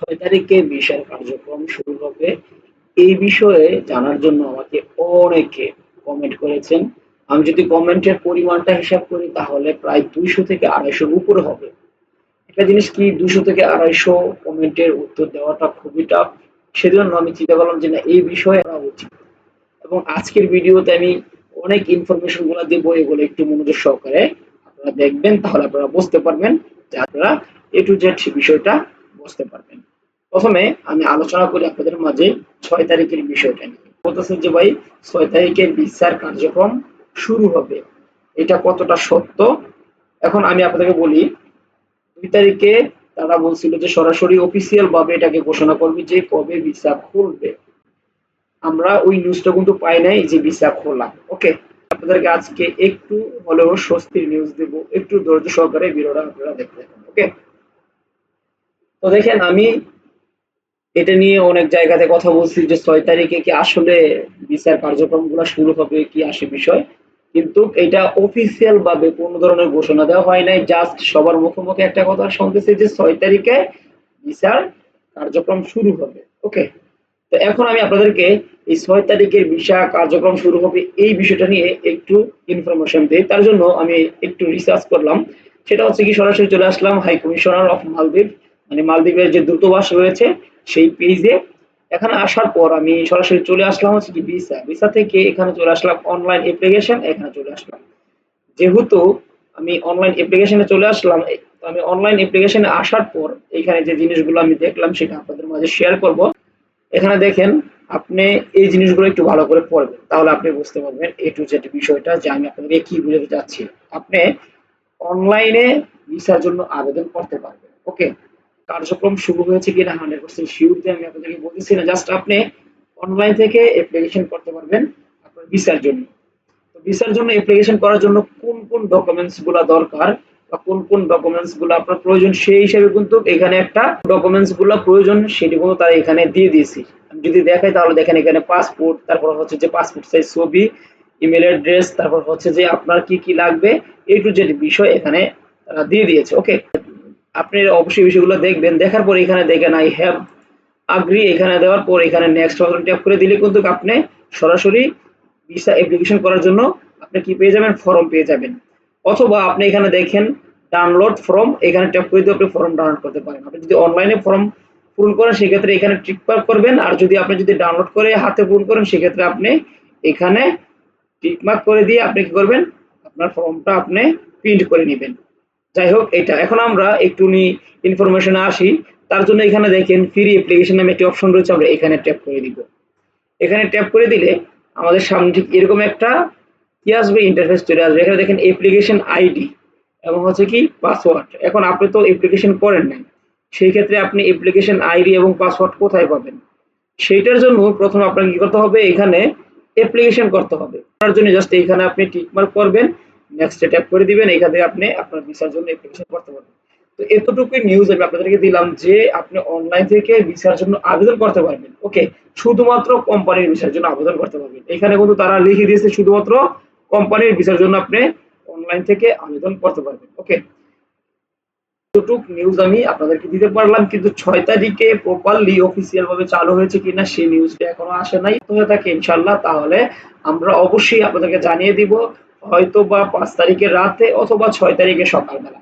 ছয় তারিখে ভিসার কার্যক্রম শুরু হবে। এই বিষয়ে জানার জন্য আমাকে অনেকে কমেন্ট করেছেন। আমি যদি কমেন্টের পরিমাণটা হিসাব করি, তাহলে প্রায় দুইশো থেকে আড়াইশোর উপরে হবে। একটা জিনিস কি দুশো থেকে আড়াইশো কমেন্টের উত্তর দেওয়াটা খুবই টাফ সেজন্য আমি চিন্তা করলাম যে না, এই বিষয়ে করা উচিত। এবং আজকের ভিডিওতে আমি অনেক ইনফরমেশনগুলা দেবো, এগুলো একটু মনোযোগ সহকারে আপনারা দেখবেন, তাহলে আপনারা বুঝতে পারবেন যে আপনারা এ টু জেড বিষয়টা বুঝতে পারবেন। প্রথমে আমি আলোচনা করি আপনাদের মাঝে ছয় তারিখের বিষয়টা নিয়ে। বলতেছেন যে ভাই, ছয় তারিখের বিচার কার্যক্রম শুরু হবে। এটা কতটা সত্য? এখন আমি আপনাদেরকে বলি, দুই তারিখে তারা বলছিল যে সরাসরি অফিসিয়াল ভাবে এটাকে ঘোষণা করবে যে কবে ভিসা খুলবে। আমরা ওই নিউজটা কিন্তু পাই নাই যে ভিসা খোলা। ওকে? আপনাদেরকে আজকে একটু হলেও স্বস্তির নিউজ দেব। একটু ধৈর্য সহকারে ভিডিওটা আপনারা দেখতে ওকে? তো দেখেন, আমি এটা নিয়ে অনেক জায়গাতে কথা বলছি যে ছয় তারিখে কি আসলে বিচার কার্যক্রমগুলা শুরু হবে, কি আসে বিষয়। কিন্তু এটা অফিসিয়াল ভাবে কোনো ধরনের ঘোষণা দেওয়া হয় নাই জাস্ট সবার মুখে মুখে একটা কথা শুনতেছি যে ছয় তারিখে বিচার কার্যক্রম শুরু হবে ওকে তো এখন আমি আপনাদেরকে এই ছয় তারিখের ভিসা কার্যক্রম শুরু হবে এই বিষয়টা নিয়ে একটু ইনফরমেশন দিই। তার জন্য আমি একটু রিসার্চ করলাম। সেটা হচ্ছে কি, সরাসরি চলে আসলাম হাই কমিশনার অফ মালদ্বীপ মানে মালদ্বীপের যে দূতাবাস রয়েছে সেই পেজে এখানে আসার পর আমি সরাসরি চলে আসলাম হচ্ছে কি ভিসা ভিসা থেকে এখানে চলে আসলাম অনলাইন অ্যাপ্লিকেশন এখানে চলে আসলাম। যেহেতু আমি অনলাইন অ্যাপ্লিকেশনে চলে আসলাম আমি অনলাইন অ্যাপ্লিকেশনে আসার পর এখানে যে জিনিসগুলো আমি দেখলাম সেটা আপনাদের মাঝে শেয়ার করব। এখানে দেখেন, আপনি এই জিনিসগুলো একটু ভালো করে পড়বেন, তাহলে আপনি বুঝতে পারবেন এ টু জেড বিষয়টা যে আমি আপনাদেরকে কি বুঝাতে চাচ্ছি। আপনি অনলাইনে ভিসার জন্য আবেদন করতে পারবেন ওকে কার্যক্রম শুরু হয়েছে কিনা হান্ড্রেড পার্সেন্ট শিওর আমি আপনাদেরকে বলতেছি না। জাস্ট আপনি অনলাইন থেকে অ্যাপ্লিকেশন করতে পারবেন আপনার ভিসার জন্য। তো ভিসার জন্য অ্যাপ্লিকেশন করার জন্য কোন কোন ডকুমেন্টসগুলা দরকার বা কোন কোন ডকুমেন্টসগুলো আপনার প্রয়োজন সেই হিসাবে কিন্তু এখানে একটা ডকুমেন্টসগুলো প্রয়োজন সেটি কিন্তু তারা এখানে দিয়ে দিয়েছি। আমি যদি দেখাই তাহলে দেখেন এখানে পাসপোর্ট তারপর হচ্ছে যে পাসপোর্ট সাইজ ছবি ইমেল অ্যাড্রেস তারপর হচ্ছে যে আপনার কি কি লাগবে এ টু জেড বিষয় এখানে তারা দিয়ে দিয়েছে। ওকে আপনি অবশ্যই বিষয়গুলো দেখবেন। দেখার পর এখানে দেখেন আই হ্যাভ আগ্রি এখানে দেওয়ার পর এখানে নেক্সট বাটন ট্যাপ করে দিলে কিন্তু আপনি সরাসরি ভিসা অ্যাপ্লিকেশন করার জন্য আপনি কি পেয়ে যাবেন? ফর্ম পেয়ে যাবেন। অথবা আপনি এখানে দেখেন ডাউনলোড ফর্ম এখানে ট্যাপ করে দিয়ে আপনি ফর্ম ডাউনলোড করতে পারেন। আপনি যদি অনলাইনে ফর্ম পূরণ করেন, সেক্ষেত্রে এখানে টিক মার্ক করবেন। আর যদি আপনি যদি ডাউনলোড করে হাতে পূরণ করেন, সেক্ষেত্রে আপনি এখানে টিক মার্ক করে দিয়ে আপনি কি করবেন? আপনার ফর্মটা আপনি প্রিন্ট করে নেবেন। যাই হোক এটা এখন আমরা একটু ইনফরমেশনে আসি। তার জন্য এখানে দেখেন ফ্রি অ্যাপ্লিকেশন নামে একটি অপশন রয়েছে, আমরা এখানে ট্যাপ করে দিব। এখানে ট্যাপ করে দিলে আমাদের সামনে ঠিক এরকম একটা কি আসবে ইন্টারফেস চলে আসবে। এখানে দেখেন অ্যাপ্লিকেশন আইডি এবং হচ্ছে কি পাসওয়ার্ড এখন আপনি তো অ্যাপ্লিকেশন করেন নাই, সেই ক্ষেত্রে আপনি অ্যাপ্লিকেশন আইডি এবং পাসওয়ার্ড কোথায় পাবেন? সেইটার জন্য প্রথমে আপনাকে কি করতে হবে, এখানে অ্যাপ্লিকেশন করতে হবে। তার জন্য জাস্ট এইখানে আপনি টিক মার্ক করবেন। নেক্সট ট্যাপ করে দিবেন, এখান থেকে আপনি আপনার ভিসার জন্য অ্যাপ্লিকেশন করতে পারবেন। তো এতটুকুই নিউজ আমি আপনাদেরকে দিলাম যে, আপনি অনলাইন থেকে ভিসার জন্য আবেদন করতে পারবেন ওকে শুধুমাত্র কোম্পানির ভিসার জন্য আবেদন করতে পারবেন। এখানে কিন্তু তারা লিখে দিয়েছে শুধুমাত্র কোম্পানির ভিসার জন্য আপনি অনলাইন থেকে আবেদন করতে পারবেন ওকে এতটুক নিউজ আমি আপনাদেরকে দিতে পারলাম, কিন্তু ছয় তারিখে প্রপারলি অফিসিয়াল ভাবে চালু হয়েছে কিনা সেই নিউজটা এখনও আসে নাই। হয়ে থাকে ইনশাল্লাহ তাহলে আমরা অবশ্যই আপনাদেরকে জানিয়ে দিব। হয়তো বা পাঁচ তারিখের রাতে অথবা ছয় তারিখে সকালবেলা।